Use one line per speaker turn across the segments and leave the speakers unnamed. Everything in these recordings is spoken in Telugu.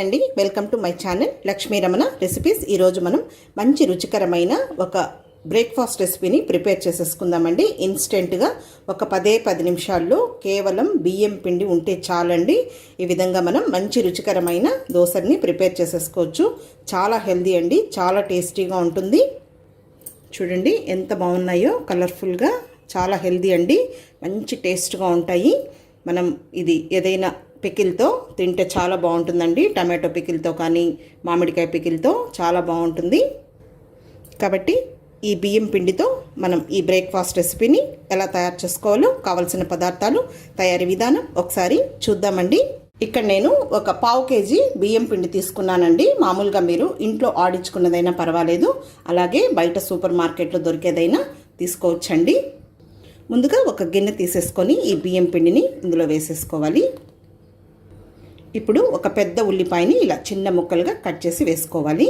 అండి. Welcome to my channel Lakshmi Ramana recipes ఈరోజు మనం మంచి రుచికరమైన ఒక బ్రేక్ఫాస్ట్ రెసిపీని ప్రిపేర్ చేసేసుకుందామండి. ఇన్స్టెంట్గా ఒక పదే పది నిమిషాల్లో కేవలం బియ్యం పిండి ఉంటే చాలండి. ఈ విధంగా మనం మంచి రుచికరమైన దోశని ప్రిపేర్ చేసేసుకోవచ్చు. చాలా హెల్దీ అండి చాలా టేస్టీగా ఉంటుంది. చూడండి ఎంత బాగున్నాయో కలర్ఫుల్గా చాలా హెల్దీ అండి. మంచి టేస్ట్గా ఉంటాయి. మనం ఇది ఏదైనా పికిల్తో తింటే చాలా బాగుంటుందండి. టమాటో పికిల్తో కానీ మామిడికాయ పికిల్తో చాలా బాగుంటుంది. కాబట్టి ఈ బియ్యం పిండితో మనం ఈ బ్రేక్ఫాస్ట్ రెసిపీని ఎలా తయారు చేసుకోవాలో కావలసిన పదార్థాలు తయారీ విధానం ఒకసారి చూద్దామండి. ఇక్కడ నేను ఒక పావు కేజీ బియ్యం పిండి తీసుకున్నానండి. మామూలుగా మీరు ఇంట్లో ఆడించుకున్నదైనా పర్వాలేదు. అలాగే బయట సూపర్ మార్కెట్లో దొరికేదైనా తీసుకోవచ్చండి. ముందుగా ఒక గిన్నె తీసేసుకొని ఈ బియ్యం పిండిని ఇందులో వేసేసుకోవాలి. ఇప్పుడు ఒక పెద్ద ఉల్లిపాయని ఇలా చిన్న ముక్కలుగా కట్ చేసి వేసుకోవాలి.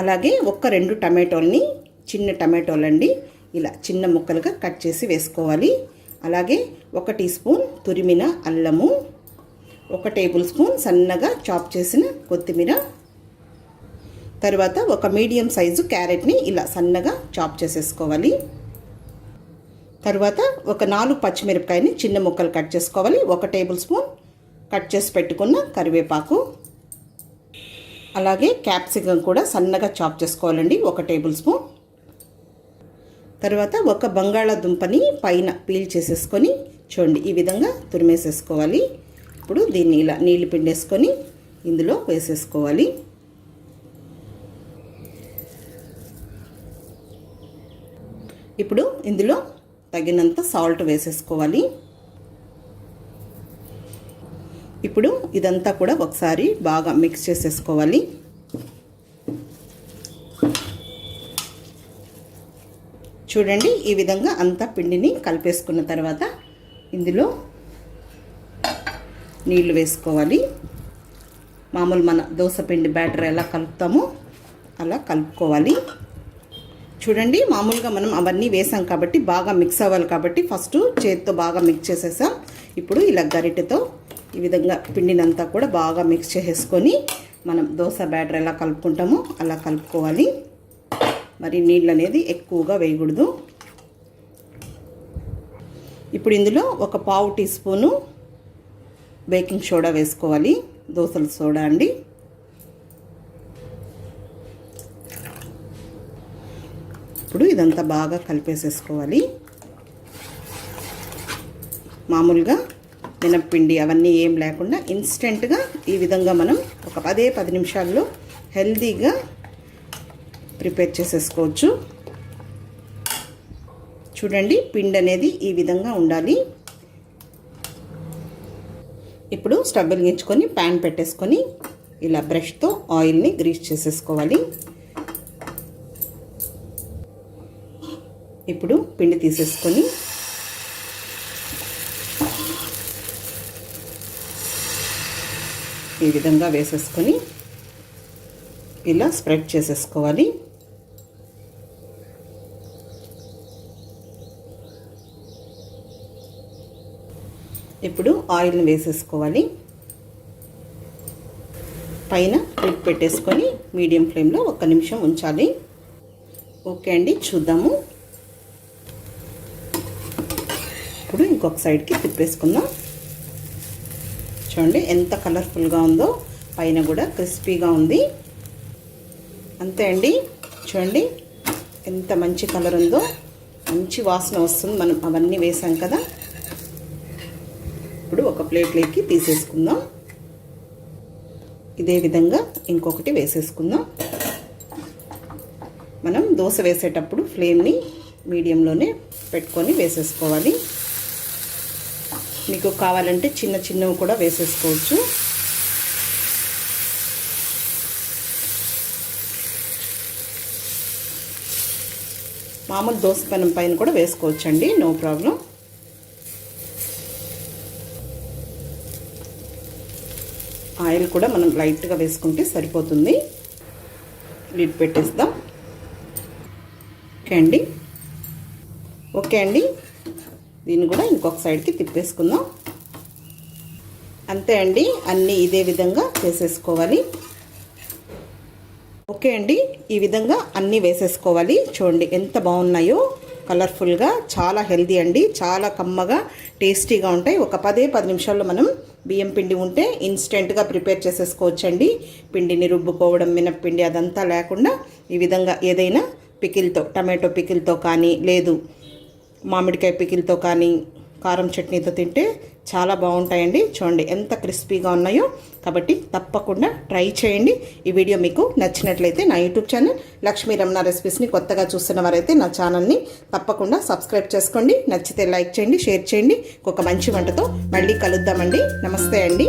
అలాగే ఒక రెండు టమాటోల్ని చిన్న టమాటోలండి ఇలా చిన్న ముక్కలుగా కట్ చేసి వేసుకోవాలి. అలాగే ఒక టీ స్పూన్ తురిమిన అల్లము ఒక టేబుల్ స్పూన్ సన్నగా చాప్ చేసిన కొత్తిమీర తర్వాత ఒక మీడియం సైజు క్యారెట్ని ఇలా సన్నగా చాప్ చేసేసుకోవాలి. తర్వాత ఒక నాలుగు పచ్చిమిరపకాయని చిన్న ముక్కలు కట్ చేసుకోవాలి. ఒక టేబుల్ స్పూన్ కట్ చేసి పెట్టుకున్న కరివేపాకు. అలాగే క్యాప్సికం కూడా సన్నగా చాప్ చేసుకోవాలండి ఒక టేబుల్ స్పూన్. తర్వాత ఒక బంగాళాదుంపని పైన పీల్ చేసేసుకొని చూడండి ఈ విధంగా తురిమేసేసుకోవాలి. ఇప్పుడు దీన్ని ఇలా నీళ్ళు పిండేసుకొని ఇందులో వేసేసుకోవాలి. ఇప్పుడు ఇందులో తగినంత సాల్ట్ వేసేసుకోవాలి. ఇప్పుడు ఇదంతా కూడా ఒకసారి బాగా మిక్స్ చేసేసుకోవాలి. చూడండి ఈ విధంగా అంతా పిండిని కలిపేసుకున్న తర్వాత ఇందులో నీళ్ళు వేసుకోవాలి. మామూలు మన దోశ పిండి బ్యాటర్ ఎలా కలుపుతామో అలా కలుపుకోవాలి. చూడండి మామూలుగా మనం అవన్నీ వేసాం కాబట్టి బాగా మిక్స్ అవ్వాలి కాబట్టి ఫస్ట్ చేతితో బాగా మిక్స్ చేసేసాం. ఇప్పుడు ఇలా గరిటెతో ఈ విధంగా పిండినంతా కూడా బాగా మిక్స్ చేసేసుకొని మనం దోశ బ్యాటర్ ఎలా కలుపుకుంటామో అలా కలుపుకోవాలి. మరి నీళ్ళు అనేది ఎక్కువగా వేయకూడదు. ఇప్పుడు ఇందులో ఒక పావు టీ స్పూను బేకింగ్ సోడా వేసుకోవాలి. దోశల సోడా అండి. ఇప్పుడు ఇదంతా బాగా కలిపేసేసుకోవాలి. మామూలుగా మినప్పిండి అవన్నీ ఏం లేకుండా ఇన్స్టెంట్గా ఈ విధంగా మనం ఒక పదే పది నిమిషాల్లో హెల్తీగా ప్రిపేర్ చేసేసుకోవచ్చు. చూడండి పిండి అనేది ఈ విధంగా ఉండాలి. ఇప్పుడు స్టవ్ వెలిగించుకొని ప్యాన్ పెట్టేసుకొని ఇలా బ్రష్తో ఆయిల్ని గ్రీస్ చేసేసుకోవాలి. ఇప్పుడు పిండి తీసేసుకొని ఈ విధంగా వేసేసుకొని ఇలా స్ప్రెడ్ చేసేసుకోవాలి. ఇప్పుడు ఆయిల్ని వేసేసుకోవాలి. పైన లిడ్ పెట్టేసుకొని మీడియం ఫ్లేమ్లో ఒక నిమిషం ఉంచాలి. ఓకే అండి చూద్దాము. ఇప్పుడు ఇంకొక సైడ్కి తిప్పేసుకుందాం. చూడండి ఎంత కలర్ఫుల్గా ఉందో. పైన కూడా క్రిస్పీగా ఉంది. అంతే అండి. చూడండి ఎంత మంచి కలర్ ఉందో. మంచి వాసన వస్తుంది. మనం అవన్నీ వేసాం కదా. ఇప్పుడు ఒక ప్లేట్లోకి తీసేసుకుందాం. ఇదే విధంగా ఇంకొకటి వేసేసుకుందాం. మనం దోశ వేసేటప్పుడు ఫ్లేమ్ని మీడియంలోనే పెట్టుకొని వేసేసుకోవాలి. మీకు కావాలంటే చిన్న చిన్నవి కూడా వేసేసుకోవచ్చు. మామూలు దోశ పెనం పైన కూడా వేసుకోవచ్చండి నో ప్రాబ్లం. ఆయిల్ కూడా మనం లైట్గా వేసుకుంటే సరిపోతుంది. లిడ్ పెట్టేస్తాం. ఓకే అండి. ఓకే అండి. దీన్ని కూడా ఇంకొక సైడ్కి తిప్పేసుకుందాం. అంతే అండి అన్నీ ఇదే విధంగా వేసేసుకోవాలి ఓకే అండి ఈ విధంగా అన్నీ వేసేసుకోవాలి. చూడండి ఎంత బాగున్నాయో కలర్ఫుల్గా చాలా హెల్దీ అండి చాలా కమ్మగా టేస్టీగా ఉంటాయి. ఒక పదే పది నిమిషాల్లో మనం బియ్యం పిండి ఉంటే ఇన్స్టెంట్గా ప్రిపేర్ చేసేసుకోవచ్చండి. పిండిని రుబ్బుకోవడం మినప్పిండి అదంతా లేకుండా ఈ విధంగా ఏదైనా పికిల్తో టమాటో పికిల్తో కానీ లేదు మామిడికాయ పికిల్తో కానీ కారం చట్నీతో తింటే చాలా బాగుంటాయండి. చూడండి ఎంత క్రిస్పీగా ఉన్నాయో. కాబట్టి తప్పకుండా ట్రై చేయండి. ఈ వీడియో మీకు నచ్చినట్లయితే నా యూట్యూబ్ ఛానల్ లక్ష్మీ రమణ రెసిపీస్ని కొత్తగా చూస్తున్న వారైతే నా ఛానల్ని తప్పకుండా సబ్స్క్రైబ్ చేసుకోండి. నచ్చితే లైక్ చేయండి షేర్ చేయండి. ఒక మంచి వంటతో మళ్ళీ కలుద్దామండి. నమస్తే అండి.